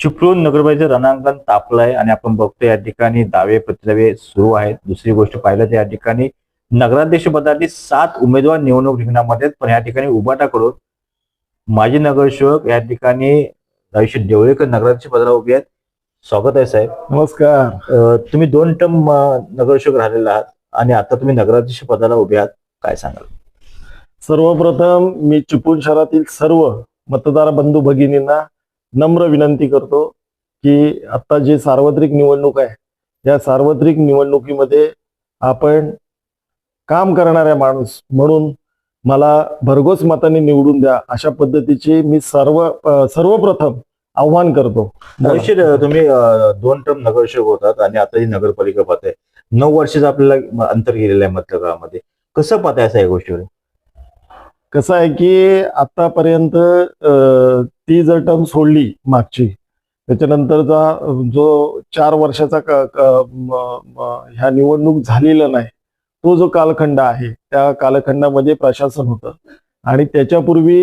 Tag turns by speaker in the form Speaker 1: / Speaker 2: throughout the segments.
Speaker 1: चिपळूण नगरपालिकेचं रणांगण तापलंय आणि आपण बघतो या ठिकाणी दावे प्रतिदावे सुरू आहेत. दुसरी गोष्ट पाहिलं तर या ठिकाणी नगराध्यक्ष पदासाठी सात उमेदवार निवडणूक रिंगणामध्ये आहेत. पण या ठिकाणी उभाटाकडून माजी नगरसेवक या ठिकाणी रवीश देवळेकर नगराध्यक्ष पदाला उभे आहेत. स्वागत आहे साहेब.
Speaker 2: नमस्कार.
Speaker 1: तुम्ही दोन टर्म नगरसेवक राहिलेला आहात आणि आता तुम्ही नगराध्यक्ष पदाला उभे आहात. काय सांगाल?
Speaker 2: सर्वप्रथम मी चिपळूण शहरातील सर्व मतदार बंधू भगिनींना नम्र विनंती करतो की आता जे सार्वत्रिक निवडणूक आहे या सार्वत्रिक निवडणुकीमध्ये आपण काम करणाऱ्या माणूस म्हणून मला भरघोस मताने निवडून द्या अशा पद्धतीचे मी सर्व सर्वप्रथम आव्हान करतो.
Speaker 1: निश्चित तुम्ही दोन टर्म नगरसेवक होतात आणि आता ही नगरपालिका पाहताय नऊ वर्षाचं आपल्याला अंतर गेलेलं आहे मतदारामध्ये कसं पाहताय असं या गोष्टीवर?
Speaker 2: कसं आहे की आतापर्यंत ती जर टर्म सोडली मागची त्याच्यानंतरचा जो चार वर्षाचा ह्या निवडणूक झालेला नाही तो जो कालखंड आहे त्या कालखंडामध्ये प्रशासन होतं. आणि त्याच्यापूर्वी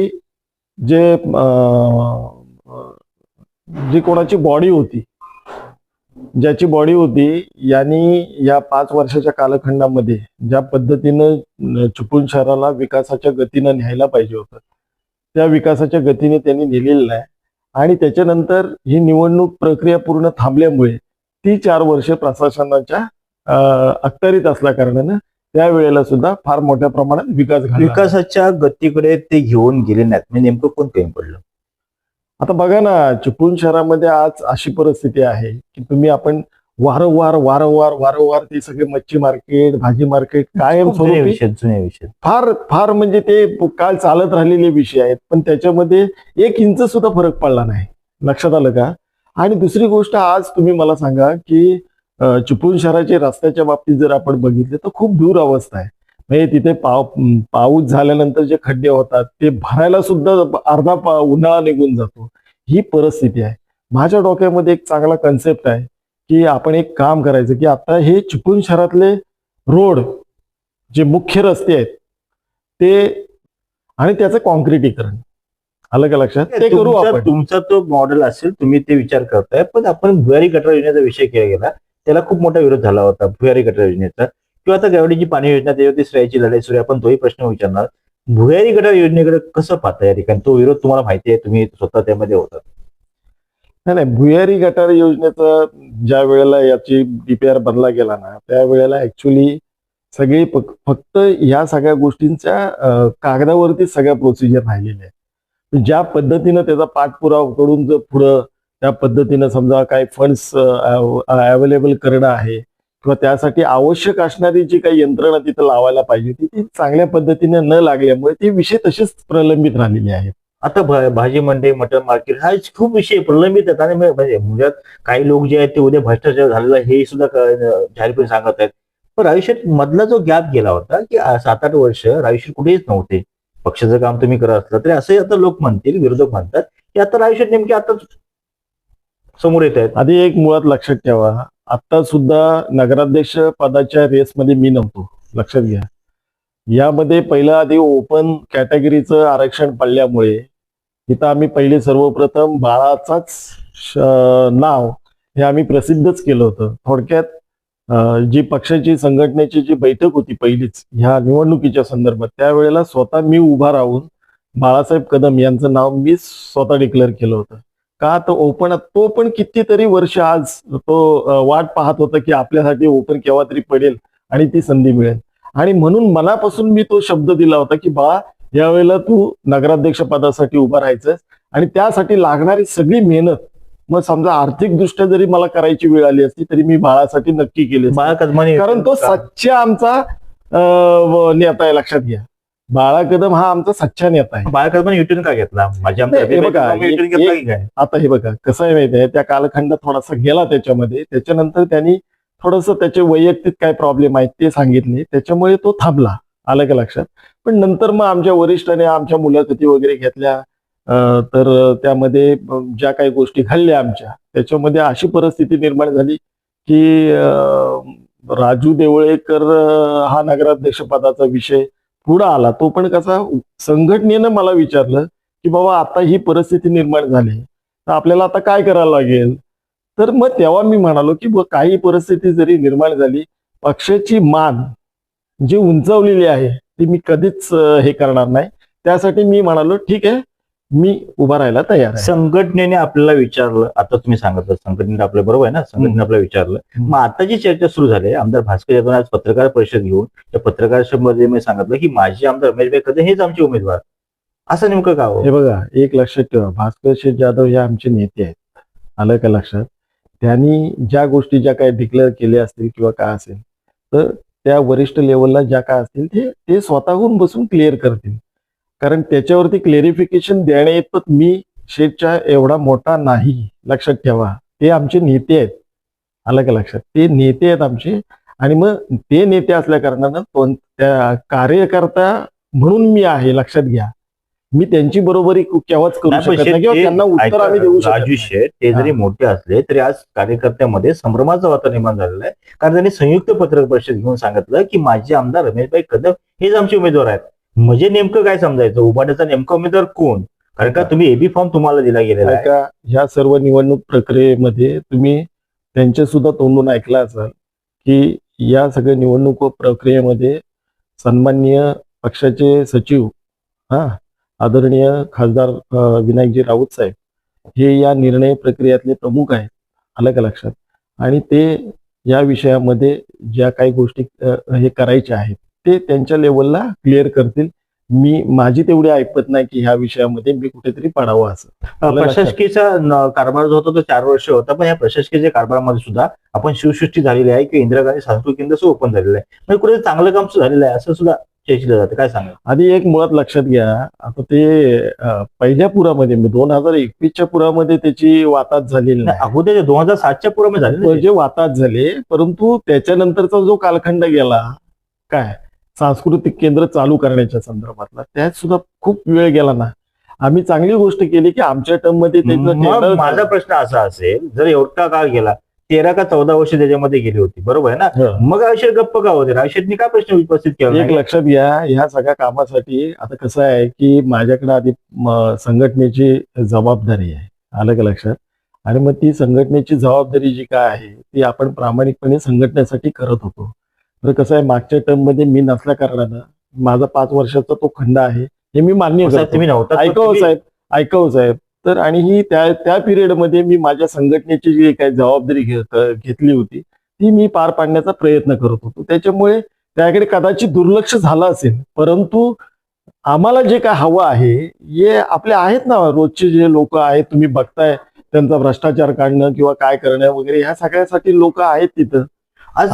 Speaker 2: जे जी कोणाची बॉडी होती ज्याची बॉडी होती यांनी या पाच वर्षाच्या कालखंडामध्ये ज्या पद्धतीनं न- चिपळूण शहराला विकासाच्या गतीनं न्यायला पाहिजे होतं त्या विकासाच्या गतीने त्यांनी नेलेलं नाही. आणि त्याच्यानंतर ही निवडणूक प्रक्रिया पूर्ण थांबल्यामुळे ती चार वर्ष प्रशासनाच्या अखत्यारीत असल्या कारणानं त्यावेळेला सुद्धा फार मोठ्या प्रमाणात विकास
Speaker 1: विकासाच्या गतीकडे ते घेऊन गेले नाहीत. म्हणजे नेमकं कोण कमी पडलं?
Speaker 2: आता बघा ना चिपळूण शहरामध्ये आज अशी परिस्थिती आहे की तुम्ही आपण वारंवार वारंवार वारंवार ते सगळे मच्छी मार्केट भाजी मार्केट कायम
Speaker 1: विषय
Speaker 2: फार फार म्हणजे ते काल चालत राहिलेले विषय आहेत. पण त्याच्यामध्ये एक इंच सुद्धा फरक पडला नाही. लक्षात आलं का? आणि दुसरी गोष्ट आज तुम्ही मला सांगा की चिपळूण शहराच्या रस्त्याच्या बाबतीत जर आपण बघितले तर खूप दूर अवस्था आहे. म्हणजे तिथे पाव पाऊस झाल्यानंतर जे खड्डे होतात ते भरायला सुद्धा अर्धा पा- उन्हाळा निघून जातो. ही परिस्थिती आहे. माझ्या डोक्यामध्ये एक चांगला कन्सेप्ट आहे की आपण एक काम करायचं की आता हे चिपळूण शहरातले रोड जे मुख्य रस्ते आहेत ते आणि त्याचं कॉन्क्रिटीकरण. आलं का लक्षात? ते करू
Speaker 1: तुमचा
Speaker 2: आपण.
Speaker 1: तुमचा तो मॉडेल असेल तुम्ही ते विचार करताय. पण आपण भुयारी गटर योजनेचा विषय केला गेला. त्याला खूप मोठा विरोध झाला होता भुयारी गटर योजनेचा. किंवा आता गावडीची पाणी योजना त्याच्यावरती श्रेयाची लढाई सुरू आहे. आपण तोही प्रश्न विचारणार. भुयारी गटार योजनेकडे कसं पाहता या ठिकाणी? तो विरोध तुम्हाला माहिती आहे तुम्ही स्वतः त्यामध्ये होता.
Speaker 2: नाही नाही भुयारी गटार योजनेचा ज्या वेळेला याची डीपीआर बनला गेला ना त्यावेळेला ऍक्च्युली सगळी फक्त ह्या सगळ्या गोष्टींच्या कागदावरती सगळ्या प्रोसिजर राहिलेल्या आहेत. ज्या पद्धतीनं त्याचा पाठपुरावा करून जर पुढं त्या पद्धतीनं समजा काही फंड्स अवेलेबल करणं आहे किंवा त्यासाठी आवश्यक असणारी जी काही यंत्रणा तिथं लावायला पाहिजे होती ती चांगल्या पद्धतीने न लागल्यामुळे ते विषय तसेच प्रलंबित राहिलेले आहेत.
Speaker 1: आता भा- भाजी मंडई मटन मार्केट हा खूप विषय प्रलंबित आहेत आणि म्हणजे मुळात काही लोक जे आहेत ते उद्या भ्रष्टाचार झालेला हे सुद्धा जाहीरपणे सांगत आहेत. पण आयुष्यात मधला जो गॅप गेला होता की सात आठ वर्ष आयुष्यात कुठेच नव्हते. पक्षाचं काम तुम्ही करत असलं तरी असंही आता लोक म्हणतील विरोधक म्हणतात की आता आयुष्यात नेमके आता समोर येत आहेत.
Speaker 2: आधी एक मुळात लक्षात ठेवा आता सुद्धा नगराध्यक्ष पदाच्या रेसमध्ये मी नव्हतो. लक्षात घ्या. यामध्ये पहिलं आधी ओपन कॅटेगरीचं आरक्षण पडल्यामुळे इथं आम्ही पहिले सर्वप्रथम बाळाचाच नाव हे आम्ही प्रसिद्धच केलं होतं. थोडक्यात जी पक्षाची संघटनेची जी बैठक होती पहिलीच ह्या निवडणुकीच्या संदर्भात त्यावेळेला स्वतः मी उभा राहून बाळासाहेब कदम यांचं नाव मी स्वतः डिक्लेअर केलं होतं. का? तर ओपन तो पण कितीतरी वर्ष आज तो वाट पाहत होता की आपल्यासाठी ओपन केव्हा तरी पडेल आणि ती संधी मिळेल. आणि म्हणून मनापासून मी तो शब्द दिला होता की बाळा यावेळेला तू नगराध्यक्ष पदासाठी उभा राहायचंस आणि त्यासाठी लागणारी सगळी मेहनत मग समजा आर्थिक दृष्ट्या जरी मला करायची वेळ आली असती तरी मी बाळासाठी नक्की केली कारण तो सच्चा आमचा नेता आहे लक्षात घ्या. बाळा कदम हा आमचा सच्चा नेता आहे.
Speaker 1: बाळा कदमाने युटर्न का घेतला? माझ्या
Speaker 2: हे आता हे बघा कसं आहे माहिती आहे? त्या कालखंड थोडासा गेला त्याच्यामध्ये. त्याच्यानंतर त्यांनी थोडस त्याचे वैयक्तिक काय प्रॉब्लेम आहेत ते सांगितले. त्याच्यामुळे तो थांबला आलं का लक्षात? पण नंतर मग आमच्या वरिष्ठाने आमच्या मुलाखती वगैरे घेतल्या. तर त्यामध्ये ज्या काही गोष्टी घडल्या आमच्या त्याच्यामध्ये अशी परिस्थिती निर्माण झाली की राजू देवळेकर हा नगराध्यक्ष पदाचा विषय पुढं आला तो पण कसा संघटनेनं मला विचारलं की बाबा आता ही परिस्थिती निर्माण झाली. तर आपल्याला आता काय करायला लागेल? तर मग तेव्हा मी म्हणालो की काही परिस्थिती जरी निर्माण झाली पक्षाची मान जी उंचावलेली आहे ती मी कधीच हे करणार नाही. त्यासाठी मी म्हणालो ठीक आहे मी उभा राहायला तयार आहे.
Speaker 1: संघटनेने आपल्याला विचारलं आता तुम्ही सांगितलं संघटनेने आपल्या बरोबर आहे ना? संघटनेने आपल्याला विचारलं. मग आता जी चर्चा सुरू झाली आहे, आमदार भास्कर जाधव आज पत्रकार परिषद घेऊन त्या पत्रकार परिषदेमध्ये मी सांगितलं की माझे आमदार रमेश भाई कदम हेच आमचे उमेदवार. असं नेमकं का हो?
Speaker 2: हे बघा एक लक्षात ठेवा. भास्कर शेठ जाधव हे आमचे नेते आहेत. आलं का लक्षात? त्यांनी ज्या गोष्टी ज्या काही डिक्लेअर केल्या असतील किंवा काय असेल तर त्या वरिष्ठ लेवलला ज्या काय असतील ते ते स्वतःहून बसून क्लिअर करतील. कारण त्याच्यावरती क्लेरिफिकेशन देण्याइतपत मी शेठच्या एवढा मोठा नाही. लक्षात ठेवा. ते आमचे नेते आहेत. आलं का लक्षात? ते नेते आहेत आमचे. आणि मग ते नेते असल्या कारणानं त्या कार्यकर्ता म्हणून मी आहे. लक्षात घ्या. मी त्यांची बरोबरी केव्हाच करू शकत नाही किंवा
Speaker 1: शेठ,
Speaker 2: त्यांना
Speaker 1: ते-
Speaker 2: उत्तर
Speaker 1: ऐका,
Speaker 2: आम्ही देऊ शकत
Speaker 1: राजू. शेठ ते जरी. मोठे असले तरी आज कार्यकर्त्यामध्ये संभ्रमाचं वातावरण निर्माण झालेलं आहे. कारण त्यांनी संयुक्त पत्रकार परिषद घेऊन सांगितलं की माझे आमदार रमेशभाई कदम हेच आमचे उमेदवार आहेत. म्हणजे नेमकं काय समजायचं? उभाट्याचा नेमका उमेदवार कोण? कारण का तुम्ही एबी फॉर्म तुम्हाला दिला गेलेला आहे.
Speaker 2: ऐका ह्या सर्व निवडणूक प्रक्रियेमध्ये तुम्ही त्यांचे सुद्धा तोंडून ऐकला असाल की या सगळ्या निवडणूक प्रक्रियेमध्ये सन्माननीय पक्षाचे सचिव हा आदरणीय खासदार विनायकजी राऊत साहेब हे या निर्णय प्रक्रियेतले प्रमुख आहेत. आलं का लक्षात? आणि ते या विषयामध्ये ज्या काही गोष्टी हे करायच्या आहेत ते त्यांच्या लेवलला क्लिअर करतील. मी माझी तेवढी ऐकत नाही की ह्या विषयामध्ये मी कुठेतरी पडावं असं.
Speaker 1: प्रशासकीचा कारभार जो होता तो चार वर्ष होता पण या प्रशासकीच्या कारभारामध्ये सुद्धा आपण शिवसृष्टी झालेली आहे की इंदिरा गांधी सांस्कृतिक केंद्र सुद्धा ओपन झालेलं आहे. म्हणजे कुठे चांगलं काम झालेलं आहे असं सुद्धा चर्चिलं जातं. काय सांगा
Speaker 2: आधी एक मुळात लक्षात घ्या आता ते पहिल्या पुरामध्ये दोन हजार एकवीसच्या पुरामध्ये त्याची वाताहत झालेली नाही
Speaker 1: अगोदर दोन हजार सातच्या पूर्वी झाले ना ते.
Speaker 2: जे वाताहत झाले परंतु त्याच्यानंतरचा जो कालखंड गेला काय? सांस्कृतिक केंद्र चालू करण्याच्या संदर्भातला. त्यात सुद्धा खूप वेळ गेला ना. आम्ही चांगली गोष्ट केली की आमच्या टर्ममध्ये त्याचं
Speaker 1: माझा. प्रश्न असा असेल जर एवढा काळ गेला तेरा का चौदा वर्ष त्याच्यामध्ये गेली होती बरोबर आहे ना?
Speaker 2: हं.
Speaker 1: मग आयुष्य गप्प का होते? रायशेटनी काय प्रश्न उपस्थित केला
Speaker 2: एक? लक्षात घ्या ह्या सगळ्या कामासाठी आता कसं आहे की माझ्याकडे आधी संघटनेची जबाबदारी आहे. आलं का लक्षात? आणि मग ती संघटनेची जबाबदारी जी काय आहे ती आपण प्रामाणिकपणे संघटनेसाठी करत होतो. तर कसं आहे मागच्या टर्ममध्ये मी नसल्या कारणानं माझा पाच वर्षाचा तो खंड आहे हे मी मान्य
Speaker 1: साहेब,
Speaker 2: करतो. ऐकावं साहेब ऐकावं साहेब. तर आणि ही त्या त्या पिरियडमध्ये मी माझ्या संघटनेची जी काही जबाबदारी घेत घेतली होती ती मी पार पाडण्याचा प्रयत्न करत होतो. त्याच्यामुळे त्याकडे कदाचित दुर्लक्ष झालं असेल परंतु आम्हाला जे काय हवं आहे हे आपले आहेत ना रोजचे जे लोक आहेत तुम्ही बघताय त्यांचा भ्रष्टाचार काढणं किंवा काय करणं वगैरे ह्या सगळ्यासाठी लोक आहेत तिथं.
Speaker 1: आज.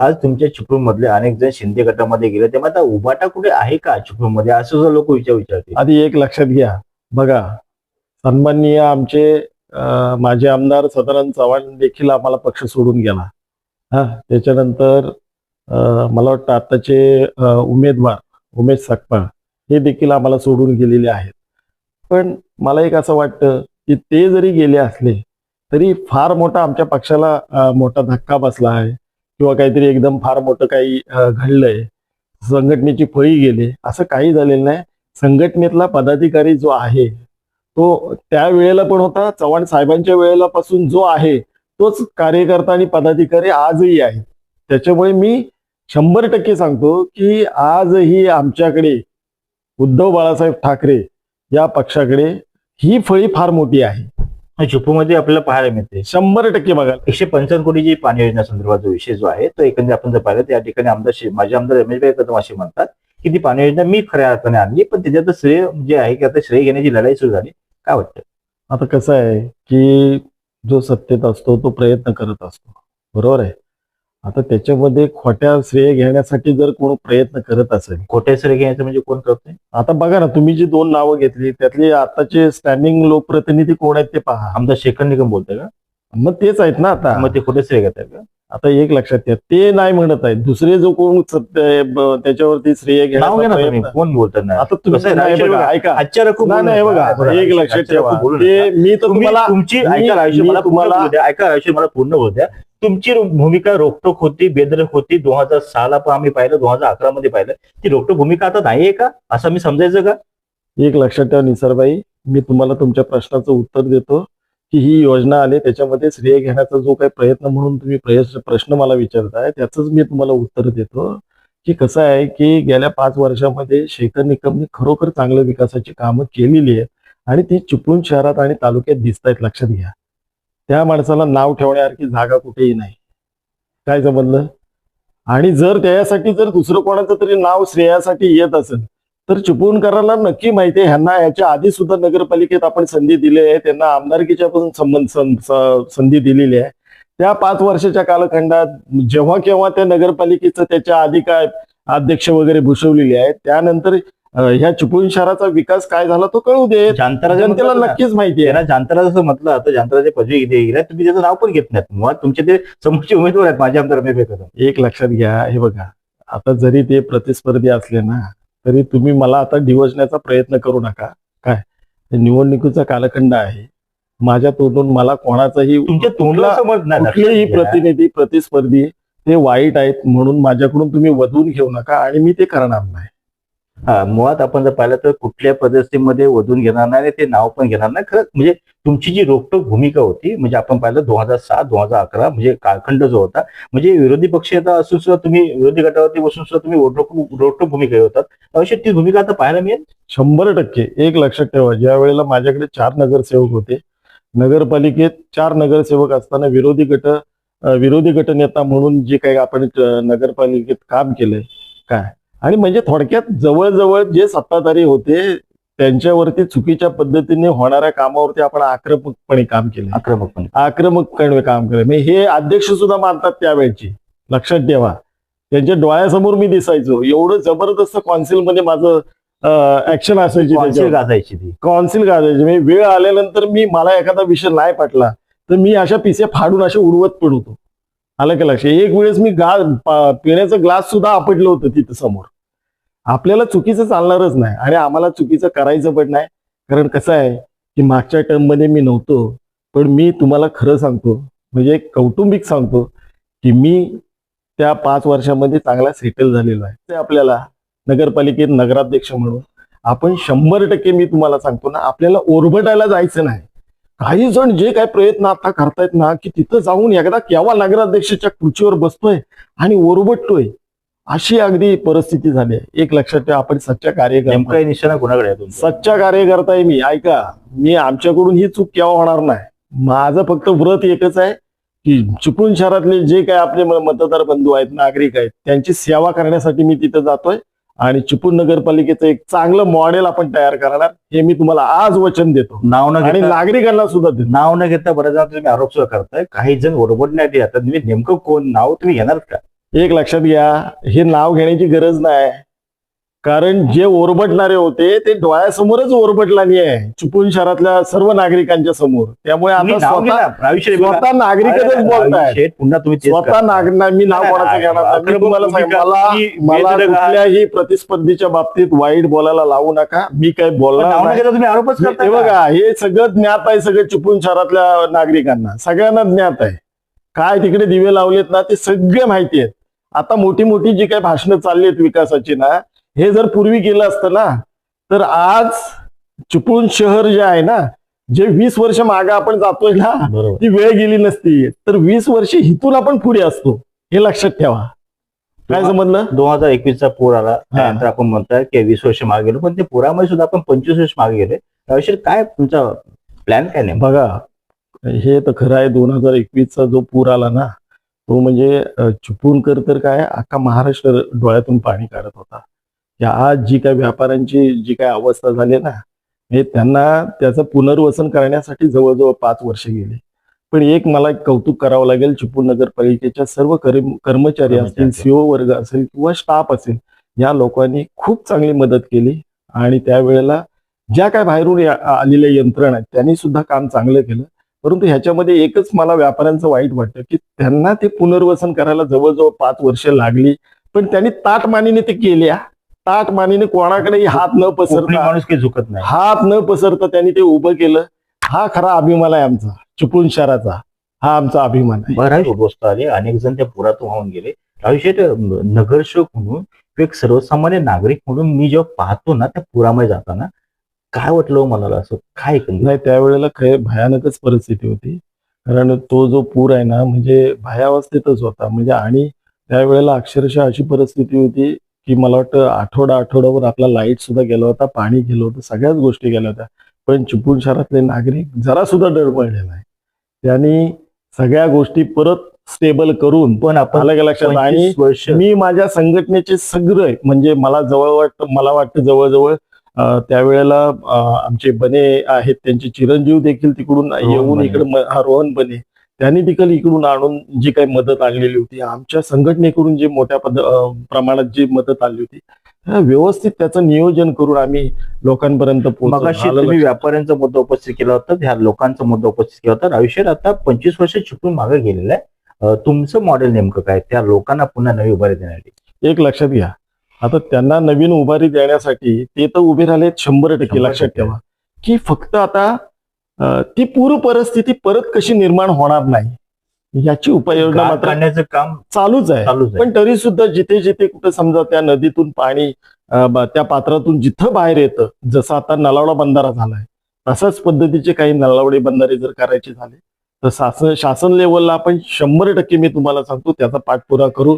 Speaker 1: आज तुमच्या चिपळूण मधले अनेक जण शिंदे गटामध्ये गेले तेव्हा आता उभाटा कुठे आहे का चिपळूणमध्ये असं सुद्धा लोक विचार विचारते
Speaker 2: आधी एक लक्षात घ्या. बघा सन्माननीय आमचे माजी आमदार सदानंद चव्हाण देखील आम्हाला पक्ष सोडून गेला. हा त्याच्यानंतर मला वाटतं आताचे उमेदवार उमेश सकपाळ हे देखील आम्हाला सोडून गेलेले आहेत. पण मला एक असं वाटतं की ते जरी गेले असले तरी फार मोठा आमच्या पक्षाला मोठा धक्का बसला आहे. किंवा काहीतरी एकदम फार मोठं काही घडलंय संघटनेची फळी गेली असं काही झालेलं नाही. संघटनेतला पदाधिकारी जो आहे तो त्या वेळेला पण होता चव्हाण साहेबांच्या वेळेला पासून जो आहे तोच कार्यकर्ता आणि पदाधिकारी आजही आहे त्याच्यामुळे मी शंभर टक्के सांगतो की आजही आमच्याकडे उद्धव बाळासाहेब ठाकरे या पक्षाकडे ही फळी फार मोठी आहे.
Speaker 1: मध्ये आपल्याला पाहायला मिळते.
Speaker 2: शंभर टक्के बघा
Speaker 1: एकशे पंचावन्न कोटीची पाणी योजना संदर्भात जो विषय जो आहे तो एकंदर आपण जर पाहिलं तर या ठिकाणी आमदार माझे आमदार रमेशभाई कदम असे म्हणतात की ती पाणी योजना मी खऱ्या अर्थाने आणली पण त्याच्यात श्रेय जे आहे की आता श्रेय घेण्याची लढाई सुरू झाली. काय वाटतं?
Speaker 2: आता कसं आहे की जो सत्तेत असतो तो प्रयत्न करत असतो. बरोबर आहे? आता त्याच्यामध्ये खोट्या श्रेय घेण्यासाठी जर कोण प्रयत्न करत असेल.
Speaker 1: खोट्या श्रेय घ्यायचं म्हणजे कोण करतोय
Speaker 2: आता बघा ना तुम्ही जी दोन नावं घेतली त्यातले आताचे स्टँडिंग लोकप्रतिनिधी कोण आहेत ते पहा.
Speaker 1: आमदार शेखर निकम बोलतोय का?
Speaker 2: मग तेच आहेत ना आता.
Speaker 1: मग ते खोटे श्रेय घेत का?
Speaker 2: आता एक लक्षात घ्या ते नाही म्हणत आहेत. दुसरे जो कोण त्याच्यावरती श्रेय प्रयत्न-
Speaker 1: कोण बोलतात ना
Speaker 2: आता तुम्ही ऐका. नाही नाही बघा एक लक्षात ठेवा. मी तर तुम्हाला
Speaker 1: तुमची ऐका मला पूर्ण
Speaker 2: तुम्हाला-
Speaker 1: तुमची भूमिका रोखटोक होती बेदरक होती. दोन हजार सहाला पण आम्ही पाहिलं दोन हजार अकरा मध्ये पाहिलं. ती रोखटोक भूमिका आता नाहीये का? असं मी समजायचं का?
Speaker 2: एक लक्षात ठेवा निसरबाई मी तुम्हाला तुमच्या प्रश्नाचं उत्तर देतो की ही योजना आली त्याच्यामध्ये श्रेय घेण्याचा जो काही प्रयत्न म्हणून तुम्ही प्रयत्न प्रश्न मला विचारताय त्याचंच मी तुम्हाला उत्तर देतो की कसं आहे की गेल्या पाच वर्षामध्ये शेखर निकमने खरोखर चांगल्या विकासाची कामं केलेली आहेत आणि ती चिपळूण शहरात आणि तालुक्यात दिसत आहेत लक्षात घ्या. त्या माणसाला नाव ठेवण्यासारखी जागा कुठेही नाही. काय समजलं आणि जर त्यासाठी जर दुसरं कोणाचं तरी नाव श्रेयासाठी येत असेल तर चिपळूणकरांना नक्की माहिती आहे. ह्यांना याच्या आधी सुद्धा नगरपालिकेत आपण संधी दिली आहे. त्यांना आमदारकीच्या पण संबंध संधी दिलेली आहे. त्या पाच वर्षाच्या कालखंडात जेव्हा केव्हा त्या नगरपालिकेचं त्याच्या आधी काय अध्यक्ष वगैरे भूषवलेले आहेत त्यानंतर ह्या चिपळूण शहराचा विकास काय झाला तो कळू दे. जनतेला
Speaker 1: ना,
Speaker 2: नक्कीच माहिती आहे.
Speaker 1: त्यांना जांतरा जसं म्हटलं आता जांतराचे पदवी गेल्या तुम्ही त्याचं नाव पण घेत नाहीत. मुळात तुमचे ते समोरचे उमेदवार आहेत. माझे आमदार रमेश
Speaker 2: एक लक्षात घ्या. हे बघा. आता जरी ते प्रतिस्पर्धी असले ना तरी तुम्ही मला आता डिवचण्याचा प्रयत्न करू नका. काय? निवडणुकीचा कालखंड आहे. माझ्या तोंडून मला कोणाचाही
Speaker 1: तुमच्या तोंडला समज नाही.
Speaker 2: कुठलेही. प्रतिनिधी प्रतिस्पर्धी ते वाईट आहेत म्हणून माझ्याकडून तुम्ही वधवून घेऊ नका आणि मी ते करणार नाही.
Speaker 1: मुळात आपण जर पाहिलं तर कुठल्या परिस्थितीमध्ये वधून घेणार नाही ते नाव पण घेणार नाही. खरं म्हणजे तुमची जी रोखटोक भूमिका होती म्हणजे आपण पाहिलं दोन हजार सात दोन हजार अकरा म्हणजे कालखंड जो होता म्हणजे विरोधी पक्षीयता असून सुद्धा तुम्ही विरोधी गटावरती बसून सुद्धा तुम्ही रोखटोक भूमिका होतात. अवश्य ती भूमिका आता पाहायला मिळेल.
Speaker 2: शंभर टक्के. एक लक्षात ठेवा ज्या वेळेला माझ्याकडे चार नगरसेवक होते नगरपालिकेत चार नगरसेवक असताना विरोधी गट विरोधी गटनेता म्हणून जे काही आपण नगरपालिकेत काम केलंय काय? आणि म्हणजे थोडक्यात जवळजवळ जे सत्ताधारी होते त्यांच्यावरती चुकीच्या पद्धतीने होणाऱ्या कामावरती आपण आक्रमकपणे काम केलं.
Speaker 1: आक्रमकपणे.
Speaker 2: आक्रमकपणे काम केलं. म्हणजे हे अध्यक्ष सुद्धा मानतात त्यावेळची. लक्षात ठेवा. त्यांच्या डोळ्यासमोर मी दिसायचो. एवढं जबरदस्त कॉन्सिलमध्ये माझं ऍक्शन असायची
Speaker 1: कौन्सिल. गाजायची ती.
Speaker 2: कौन्सिल गाजायचे. म्हणजे वेळ आल्यानंतर मी मला एखादा विषय नाही पटला तर मी अशा पिसे फाडून असे उडवत पडवतो आलं का लक्ष एक वेळेस मी गा पिण्याचं ग्लास सुद्धा आपटलं होतं तिथं समोर. आपल्याला चुकीचं चालणारच नाही. आणि आम्हाला चुकीचं करायचं पण नाही. कारण कसं आहे की मागच्या टर्ममध्ये मी नव्हतो पण मी तुम्हाला खरं सांगतो म्हणजे एक कौटुंबिक सांगतो की मी त्या पाच वर्षामध्ये चांगला सेटल झालेलो आहे. ते आपल्याला नगरपालिकेत नगराध्यक्ष म्हणून आपण शंभर टक्के मी तुम्हाला सांगतो ना आपल्याला ओरबटायला जायचं नाही. काही जण जे काही प्रयत्न आता करतायत ना की तिथं जाऊन एकदा केव्हा नगराध्यक्षाच्या खुर्चीवर बसतोय आणि ओरबटतोय अशी अगदी परिस्थिती झाली आहे. एक लक्षात ठेवा आपण सच्चा कार्यकर्ता
Speaker 1: निशाणा कोणाकडे आहे तुमचा?
Speaker 2: सच्चा कार्यकर्ता आहे मी. ऐका मी आमच्याकडून ही चूक केव्हा होणार नाही? माझं फक्त व्रत एकच आहे की चिपळूण शहरातले जे काही आपले म- मतदार बंधू आहेत नागरिक आहेत त्यांची सेवा करण्यासाठी मी तिथं जातोय आणि चिपळूण नगरपालिकेचं एक चांगलं मॉडेल आपण तयार करणार हे मी तुम्हाला आज वचन देतो.
Speaker 1: नाव न
Speaker 2: आणि
Speaker 1: घेता
Speaker 2: नागरिकांना सुद्धा देतो.
Speaker 1: नाव न घेता बऱ्याच जण तुम्ही आरोप सुद्धा करताय. काही जण ओरबडण्यात येतात. तुम्ही नेमकं कोण? नाव तुम्ही घेणार का?
Speaker 2: एक लक्षात घ्या हे नाव घेण्याची गरज नाही. कारण जे ओरबटणारे होते ते डोळ्यासमोरच ओरबटलानी आहे. चिपळूण शहरातल्या सर्व नागरिकांच्या समोर. त्यामुळे आता स्वतः नागरिकच बोलतायत.
Speaker 1: राविशेठ, पुन्हा तुम्ही
Speaker 2: स्वतः. नागरिक मी नाव कोणाचं घेणार? मला
Speaker 1: ही
Speaker 2: कुठल्याही प्रतिस्पर्धीच्या बाबतीत वाईट बोलायला लावू नका. मी
Speaker 1: पण
Speaker 2: बोलणार
Speaker 1: तुम्ही आरोपच
Speaker 2: हे
Speaker 1: करताय
Speaker 2: हे
Speaker 1: का?
Speaker 2: बघा हे सगळं ज्ञात आहे सगळं चिपळूण शहरातल्या नागरिकांना. सगळ्यांना ज्ञात आहे. काय तिकडे दिवे लावलेत ना ते सगळे माहिती आहेत आता मोठी मोठी जी काही भाषणं चालली आहेत विकासाची ना हे जर पूर्वी केलं असतं ना तर आज चिपळूण शहर जे आहे ना जे वीस वर्ष मागे आपण जातोय ना
Speaker 1: बरोबर.
Speaker 2: ती वेळ गेली नसती. तर वीस वर्ष हिथून आपण पुढे असतो हे लक्षात ठेवा. काय समजलं?
Speaker 1: दोन हजार एकवीस चा पूर आला. त्यानंतर आपण म्हणताय की वीस वर्ष मागे गेलो पण ते पुरामध्ये सुद्धा आपण पंचवीस वर्ष मागे गेले राविशेठ काय तुमचा प्लॅन काय नेमका?
Speaker 2: बघा हे तर खरं आहे दोन हजार एकवीसचा जो पूर आला ना तो म्हणजे चिपळूणकर तर काय अख्खा महाराष्ट्र डोळ्यातून पाणी काढत होता. या आज जी काही व्यापाऱ्यांची जी काही अवस्था झाली ना हे त्यांना त्याचं पुनर्वसन करण्यासाठी जवळजवळ पाच वर्ष गेले. पण एक मला एक कौतुक करावं लागेल चिपळूण नगरपालिकेच्या सर्व कर्म कर्मचारी असतील. सीओ वर्ग असेल किंवा स्टाफ असेल या लोकांनी खूप चांगली मदत केली. आणि त्यावेळेला ज्या काय बाहेरून आलेल्या यंत्रणा आहेत त्यांनी सुद्धा काम चांगलं केलं. परंतु ह्याच्यामध्ये एकच मला व्यापाऱ्यांचं वाईट वाटतं की त्यांना ते पुनर्वसन करायला जवळजवळ पाच वर्ष लागली पण त्यांनी ताटमानीने ते केल्या ताटमानीने कोणाकडेही हात न पसरता
Speaker 1: माणूस काही झुकत नाही.
Speaker 2: हात न पसरता त्यांनी ते उभं केलं. हा खरा अभिमान आहे आमचा चिपळूण शहराचा. हा आमचा अभिमान
Speaker 1: गोष्ट आली अनेक जण त्या पुरातून वाहून गेले. राविशेठ नगरसेवक म्हणून एक सर्वसामान्य नागरिक म्हणून मी जेव्हा पाहतो ना त्या पुरामध्ये जाताना काय वाटलं हो मनाला असं? काय?
Speaker 2: नाही त्यावेळेला खै भयानकच परिस्थिती होती. कारण तो जो पूर आहे ना म्हणजे भयावस्थेतच होता. म्हणजे आणि त्यावेळेला अक्षरशः अशी परिस्थिती होती की मला वाटतं आठवडा आठवड्यावर आपला लाइट सुद्धा गेला होता पाणी गेलं होतं सगळ्याच गोष्टी गेल्या होत्या. पण चिपळूण शहरातले नागरिक जरा सुद्धा डळमळले नाही. त्यांनी सगळ्या गोष्टी परत स्टेबल करून
Speaker 1: पण आपण
Speaker 2: का लक्षात? आणि
Speaker 1: 25 वर्ष
Speaker 2: मी माझ्या संघटनेचे सगळे म्हणजे मला जवळ वाटतं मला वाटतं जवळजवळ त्यावेळेला आमचे बने आहेत त्यांचे चिरंजीव देखील तिकडून येऊन. इकडे हा, रोहन बने त्यांनी देखील इकडून आणून जी काही मदत आणलेली होती आमच्या संघटनेकडून जी मोठ्या पद प्रमाणात जी मदत आली होती व्यवस्थित त्याचं नियोजन करून आम्ही लोकांपर्यंत
Speaker 1: तुम्ही? व्यापाऱ्यांचा मुद्दा उपस्थित केला होता ह्या लोकांचा मुद्दा उपस्थित केला होता. आयुष्यात आता पंचवीस वर्ष चिपळून मागे गेलेलं आहे. तुमचं मॉडेल नेमकं काय? त्या लोकांना पुन्हा नवी उभारी देण्यासाठी.
Speaker 2: एक लक्षात घ्या आता त्यांना नवीन उभारी देण्यासाठी ते तर उभे राहिलेत शंभर टक्के लक्षात. ठेवा. की फक्त आता ती पूर्व परिस्थिती परत कशी निर्माण होणार नाही याची उपाययोजना मात्र
Speaker 1: काढण्याचं काम
Speaker 2: चालूच आहे. पण तरी सुद्धा जिथे जिथे कुठे समजा त्या नदीतून पाणी त्या पात्रातून जिथं बाहेर येतं जसं आता नलावडा बंधारा झालाय तशाच पद्धतीचे काही नलावडे बंधारे जर करायचे झाले तर शासन शासन लेवलला आपण शंभर टक्के मी तुम्हाला सांगतो त्याचा पाठपुरावा करू.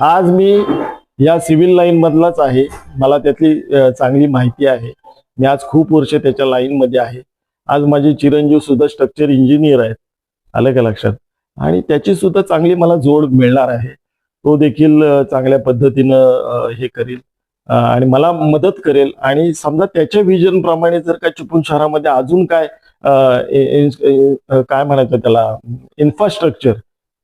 Speaker 2: आज मी या सिव्हिल लाईन मधलाच आहे. मला त्यातली चांगली माहिती आहे. मी आज खूप वर्ष त्याच्या लाईनमध्ये आहे. आज माझे चिरंजीव सुद्धा स्ट्रक्चर इंजिनियर आहेत. आलं का लक्षात? आणि त्याची सुद्धा चांगली मला जोड मिळणार आहे. तो देखील चांगल्या पद्धतीनं हे करेल. आणि मला मदत करेल. आणि समजा त्याच्या विजनप्रमाणे जर का चिपळूण शहरामध्ये अजून काय काय म्हणायचं त्याला इन्फ्रास्ट्रक्चर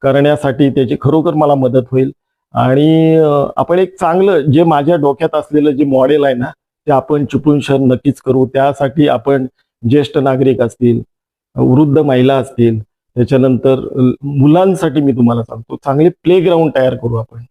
Speaker 2: करण्यासाठी त्याची खरोखर मला मदत होईल. आणि आपण एक चांगलं जे माझ्या डोक्यात असलेलं जे मॉडेल आहे ना ते आपण चिपळूण शहर नक्कीच करू. त्यासाठी आपण ज्येष्ठ नागरिक असतील वृद्ध महिला असतील त्याच्यानंतर मुलांसाठी मी तुम्हाला सांगतो चांगले प्लेग्राऊंड तयार करू आपण.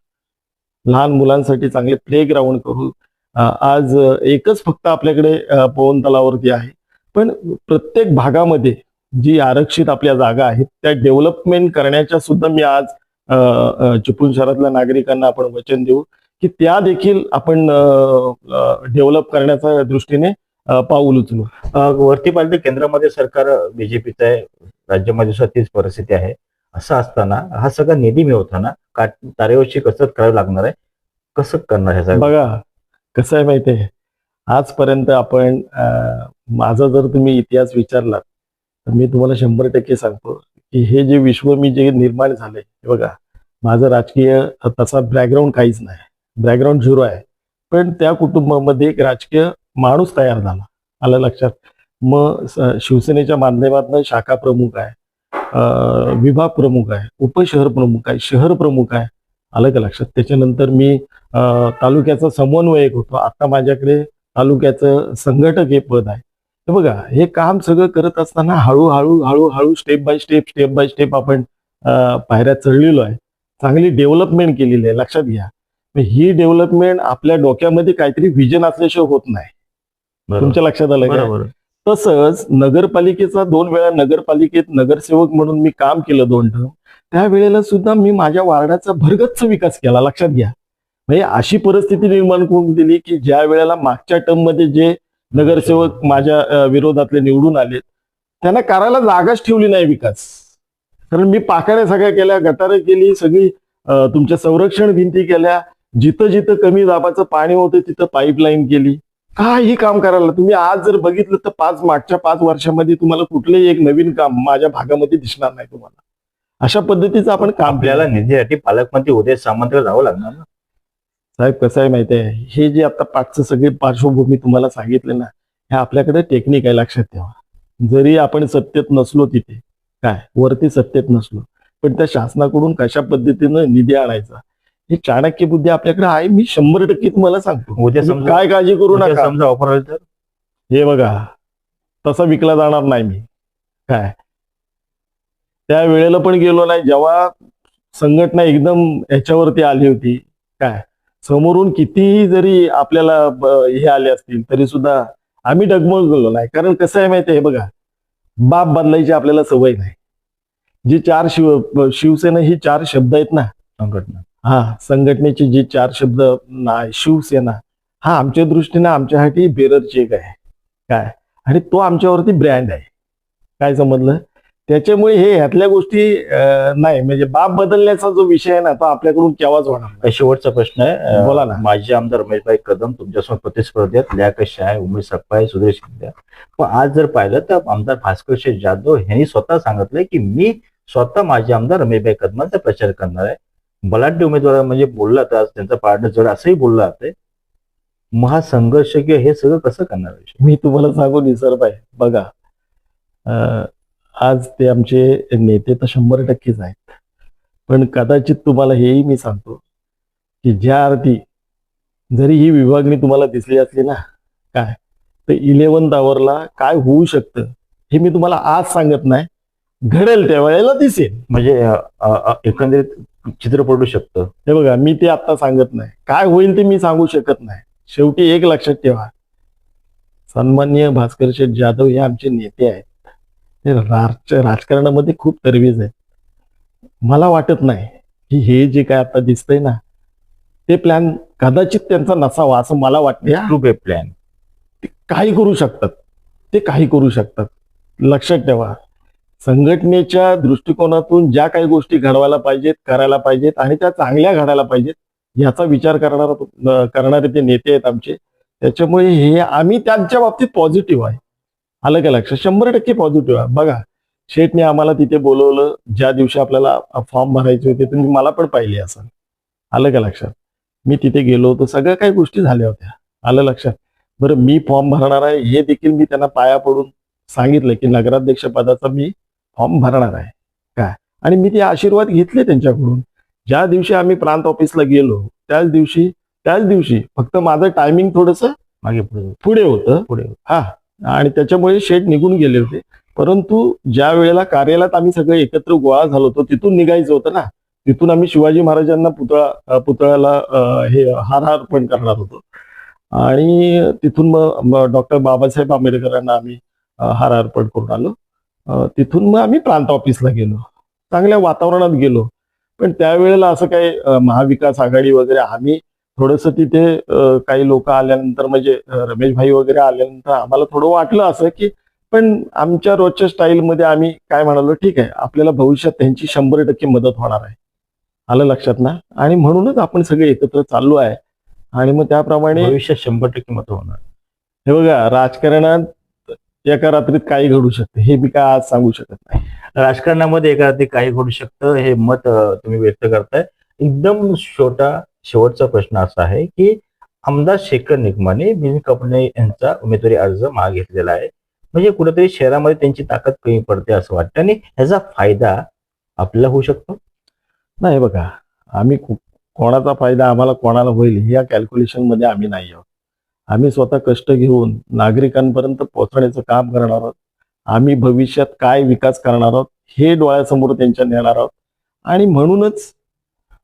Speaker 2: लहान मुलांसाठी चांगले प्लेग्राऊंड करू. आज एकच फक्त आपल्याकडे पवन तलावरती आहे. पण प्रत्येक भागामध्ये जी आरक्षित आपल्या जागा आहेत त्या डेव्हलपमेंट करण्याच्या सुद्धा मी आज चिपळूण शहरातल्या नागरिकांना आपण वचन देऊ की त्या देखील आपण डेव्हलप करण्याच्या दृष्टीने पाऊल उचलू.
Speaker 1: वरती तर केंद्रामध्ये सरकार बीजेपीचं आहे राज्यामध्ये सुद्धा तीच परिस्थिती आहे. असं असताना हा सगळा निधी मिळवताना का तारेवरची कसरत करावी लागणार आहे? कसं करणार ह्या सगळ्या
Speaker 2: बघा कसं आहे माहिती आहे? आजपर्यंत आपण माझा जर तुम्ही इतिहास विचारलात तर मी तुम्हाला शंभर टक्के सांगतो की हे जे विश्व मी जे निर्माण झालंय हे बघा माझं राजकीय तसा बॅकग्राऊंड काहीच नाही. बॅकग्राऊंड झिरो आहे. पण त्या कुटुंबामध्ये एक राजकीय माणूस तयार झाला. आलं लक्षात? मग शिवसेनेच्या माध्यमातून शाखा प्रमुख आहे. विभाग प्रमुख आहे. उपशहर प्रमुख आहे. शहर प्रमुख आहे. आलं का लक्षात? त्याच्यानंतर मी तालुक्याचा समन्वयक होतो. आता माझ्याकडे तालुक्याचं संघटक हे पद आहे. हे बघा हे काम सगळं करत असताना हळूहळू हळूहळू step by step step by step आपण पायऱ्या चढलेलो आहे. चांगली डेव्हलपमेंट केलेली आहे लक्षात घ्या. ही डेव्हलपमेंट आपल्या डोक्यामध्ये काहीतरी व्हिजन असल्याशिवाय होत नाही. तुमच्या लक्षात आलं का?
Speaker 1: बरोबर.
Speaker 2: तसंच नगरपालिकेचा दोन वेळा नगरपालिकेत नगरसेवक म्हणून मी काम केलं दोन टर्म त्यावेळेला सुद्धा मी माझ्या वार्डाचा भरगच्च विकास केला लक्षात घ्या. म्हणजे अशी परिस्थिती निर्माण करून दिली की ज्या वेळेला मागच्या टर्ममध्ये जे नगरसेवक माझ्या विरोधातले निवडून आले त्यांना करायला जागाच ठेवली नाही विकास. कारण मी पाकाऱ्या सगळ्या केल्या गटारं केली सगळी तुमच्या संरक्षण भिंती केल्या. जिथं जिथं कमी दाबाचं पाणी होतं तिथं पाईपलाईन केली. काही काम करायला तुम्ही आज जर बघितलं तर पाच मागच्या पाच वर्षामध्ये तुम्हाला कुठलंही एक नवीन काम माझ्या भागामध्ये दिसणार नाही तुम्हाला. अशा पद्धतीचं आपण काम
Speaker 1: आपल्याला. निधीसाठी पालकमंत्री उदय सामंतला जावं लागणार ना?
Speaker 2: साहेब कसं आहे माहिती आहे? हे जे आता पाचचं सगळी पार्श्वभूमी तुम्हाला सांगितले ना हे आपल्याकडे टेक्निक आहे लक्षात ठेवा. जरी आपण सत्तेत नसलो तिथे काय? वरती सत्तेत नसलो पण त्या शासनाकडून कशा पद्धतीनं निधी आणायचा? हे चाणक्य बुद्धी आपल्याकडे आहे मी शंभर टक्के तुम्हाला सांगतो.
Speaker 1: उद्या समजा
Speaker 2: काय काळजी करू नका.
Speaker 1: समजा ऑफर आली तर?
Speaker 2: हे बघा तसा विकला जाणार नाही मी. काय? त्या वेळेला पण गेलो नाही जेव्हा संघटना एकदम ह्याच्यावरती आली होती काय? समोरून कितीही जरी आपल्याला हे आले असतील तरी सुद्धा आम्ही डगमळ गेलो नाही. कारण कसं आहे माहिती आहे बघा बाप बदलायची आपल्याला सवय नाही. जी चार शिव शिवसेना ही चार शब्द आहेत ना
Speaker 1: संघटना.
Speaker 2: हा संघटनेचे जे चार शब्द ना शिवसेना हा आमच्या दृष्टीने आमच्यासाठी बेरर चेक आहे. काय? आणि तो आमच्यावरती ब्रँड आहे. काय समजलं? त्याच्यामुळे हे ह्यातल्या गोष्टी नाही म्हणजे बाप बदलण्याचा जो विषय आहे ना तो आपल्याकडून केव्हाच होणार.
Speaker 1: शेवटचा प्रश्न आहे
Speaker 2: बोला ना.
Speaker 1: माजी आमदार रमेशभाई कदम तुमच्यासमोर प्रतिस्पर्धेत लया कशा आहे उमेश सप्पा आहे सुरेश शिंदे आहे. पण आज जर पाहिलं तर आमदार भास्कर जाधव यांनी स्वतः सांगितलंय की मी स्वतः माजी आमदार रमेशभाई कदमांचा प्रचार करणार आहे बलाढ्य उमेदवार म्हणजे बोलला तर आज त्यांचा पार्टनर जड असंही बोलला जाते महासंघर्ष किंवा हे सगळं कसं करणार आहे?
Speaker 2: मी तुम्हाला सांगू निसरबाई बघा अं, आज ते आमचे नेते तर शंभर टक्केच आहेत. पण कदाचित तुम्हाला हेही मी सांगतो की ज्या अर्थी जरी ही विभागणी तुम्हाला दिसली असली ना काय? तर इलेव्हन्थ आवरला काय होऊ शकतं हे मी तुम्हाला आज सांगत नाही. घडेल त्या वेळेला दिसेल.
Speaker 1: म्हणजे एकंदरीत चित्र पडू शकतं.
Speaker 2: हे बघा मी ते आता सांगत नाही. काय होईल ते मी सांगू शकत नाही. शेवटी एक लक्षात ठेवा. सन्माननीय भास्कर शेठ जाधव हे आमचे नेते आहेत. ते राज राजकारणामध्ये खूप तरवेज आहेत. मला वाटत नाही की हे जे काय आता दिसतंय ना ते प्लॅन कदाचित त्यांचा नसावा असं मला वाटतं हा.
Speaker 1: प्लॅन
Speaker 2: ते काही करू शकतात. ते काही करू शकतात. लक्षात ठेवा. संघटनेच्या दृष्टिकोनातून ज्या काही गोष्टी घडवायला पाहिजेत करायला पाहिजेत आणि त्या चांगल्या घडायला पाहिजेत याचा विचार करणारा करणारे ते नेते आहेत आमचे. त्याच्यामुळे हे आम्ही त्यांच्या बाबतीत पॉझिटिव्ह आहे. आलं का लक्षात? शंभर टक्के पॉझिटिव्ह आहे. बघा शेठने आम्हाला तिथे बोलवलं ज्या दिवशी आपल्याला फॉर्म भरायचे होते तुम्ही मला पण पाहिले असाल आलं का लक्षात? मी तिथे गेलो होतो सगळ्या काही गोष्टी झाल्या होत्या. आलं लक्षात? बरं मी फॉर्म भरणार आहे हे देखील मी त्यांना पाया पडून सांगितलं की नगराध्यक्ष पदाचा मी फॉर्म भरणार आहे. काय? आणि मी ते आशीर्वाद घेतले त्यांच्याकडून. ज्या दिवशी आम्ही प्रांत ऑफिसला गेलो त्याच दिवशी त्याच दिवशी फक्त माझं टायमिंग थोडस
Speaker 1: मागे पुढे
Speaker 2: पुढे होतं.
Speaker 1: पुढे
Speaker 2: हा. आणि त्याच्यामुळे शेड निघून गेले होते. परंतु ज्या वेळेला कार्यालयात आम्ही सगळे एकत्र गोळा झालो होतो तिथून निघायचं होतं ना. तिथून आम्ही शिवाजी महाराजांना पुतळा पुतळ्याला हे हार अर्पण करणार होतो. आणि तिथून मग डॉक्टर बाबासाहेब आंबेडकरांना आम्ही हार अर्पण करून आलो. तिथून मग आम्ही प्रांत ऑफिसला गेलो. चांगल्या वातावरणात गेलो. पण त्यावेळेला असं काही महाविकास आघाडी वगैरे आम्ही थोडंसं तिथे काही लोक आल्यानंतर म्हणजे अ, रमेशभाई वगैरे आल्यानंतर आम्हाला थोडं वाटलं असं की पण आमच्या रोजच्या स्टाईलमध्ये आम्ही काय म्हणालो ठीक आहे आपल्याला भविष्यात त्यांची शंभर टक्के मदत होणार आहे. आलं लक्षात ना? आणि म्हणूनच आपण सगळे एकत्र चाललो आहे. आणि मग त्याप्रमाणे
Speaker 1: भविष्यात शंभर टक्के मत होणार.
Speaker 2: हे बघा राजकारणात एका रात्रीत काही घडू शकते हे मी काय आज सांगू शकत नाही.
Speaker 1: राजकारणामध्ये एका रात्री काही घडू शकतं हे मत तुम्ही व्यक्त करताय. एकदम छोटा शेवटचा प्रश्न असा आहे की आमदार शेखर निगमाने मिलिंद कपडे यांचा उमेदवारी अर्ज मागितलेला आहे. म्हणजे कुठेतरी शहरामध्ये त्यांची ताकद कमी पडते असं वाटतं आणि ह्याचा फायदा आपल्याला होऊ शकतो?
Speaker 2: नाही बघा आम्ही कोणाचा फायदा आम्हाला कोणाला होईल या कॅल्क्युलेशनमध्ये आम्ही नाही आहोत. आम्ही स्वतः कष्ट घेऊन नागरिकांपर्यंत पोहोचण्याचं काम करणार आहोत. आम्ही भविष्यात काय विकास करणार आहोत हे डोळ्यासमोर त्यांच्या नेणार आहोत. आणि म्हणूनच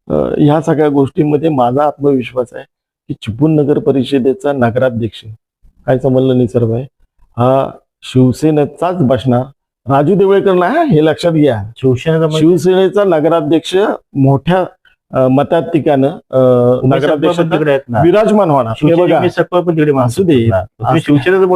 Speaker 2: ह्या सगळ्या गोष्टींमध्ये माझा आत्मविश्वास आहे की चिपळूण नगर परिषदेचा नगराध्यक्ष काय समजलं निसर्ग आहे हा शिवसेनेचाच बसणार. राजू देवळेकर ना हे लक्षात घ्या.
Speaker 1: शिवसेनेचा म्हणजे
Speaker 2: शिवसेनेचा नगराध्यक्ष मोठ्या
Speaker 1: उमेश सपकाळ
Speaker 2: नगराध्यक्ष विराजमान होणार. असू दे.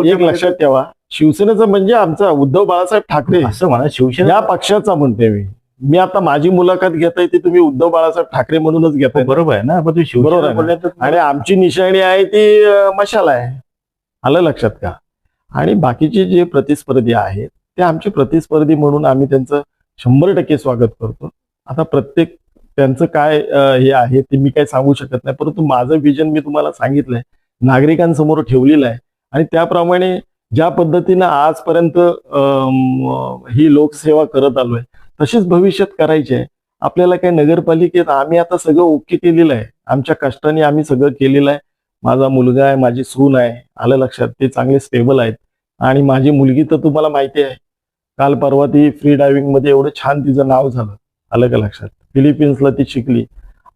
Speaker 2: एक लक्षात ठेवा. शिवसेनेचं म्हणजे आमचा उद्धव बाळासाहेब ठाकरे.
Speaker 1: असं म्हणा शिवसेना
Speaker 2: या पक्षाचा म्हणते मी. मी आता माझी मुलाखत घेताय ती तुम्ही उद्धव बाळासाहेब ठाकरे म्हणूनच घेताय.
Speaker 1: बरोबर आहे ना पण तुम्ही
Speaker 2: बरोबर आहे ना.
Speaker 1: तर
Speaker 2: आणि आमची निशाणी आहे ती मशाल आहे. आलं लक्षात का? आणि बाकीचे जे प्रतिस्पर्धी आहेत ते आमचे प्रतिस्पर्धी म्हणून आम्ही त्यांचं शंभर टक्के स्वागत करतो. आता प्रत्येक त्यांचं काय हे आहे ते मी काय सांगू शकत नाही परंतु माझं विजन मी तुम्हाला सांगितलंय नागरिकांसमोर ठेवलेलं आहे. आणि त्याप्रमाणे ज्या पद्धतीनं आजपर्यंत ही लोकसेवा करत आलोय तशीच भविष्यात करायचे आहे. आपल्याला काय नगरपालिकेत आम्ही आता सगळं ओके केलेलं आहे. आमच्या कष्टाने आम्ही सगळं केलेलं आहे. माझा मुलगा आहे माझी सून आहे. आलं लक्षात ते चांगले स्टेबल आहेत. आणि माझी मुलगी तर तुम्हाला माहिती आहे. काल परवा ती फ्री डायव्हिंगमध्ये एवढं छान तिचं नाव झालं. आलं का लक्षात? फिलिपिन्सला ती शिकली.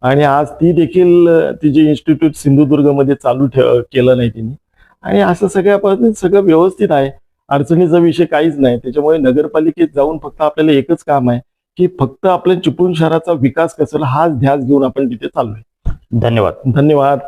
Speaker 2: आणि आज ती देखील तिचे इन्स्टिट्यूट सिंधुदुर्गमध्ये चालू ठेव केलं नाही तिने. आणि असं सगळ्या पद्धतीने सगळं व्यवस्थित आहे. अडचणीचा विषय काहीच नाही. त्याच्यामुळे नगरपालिकेत जाऊन फक्त आपल्याला एकच काम आहे की फक्त आपल्या चिपळूण शहराचा विकास कसा हाच ध्यास घेऊन आपण तिथे चाललोय.
Speaker 1: धन्यवाद.
Speaker 2: धन्यवाद.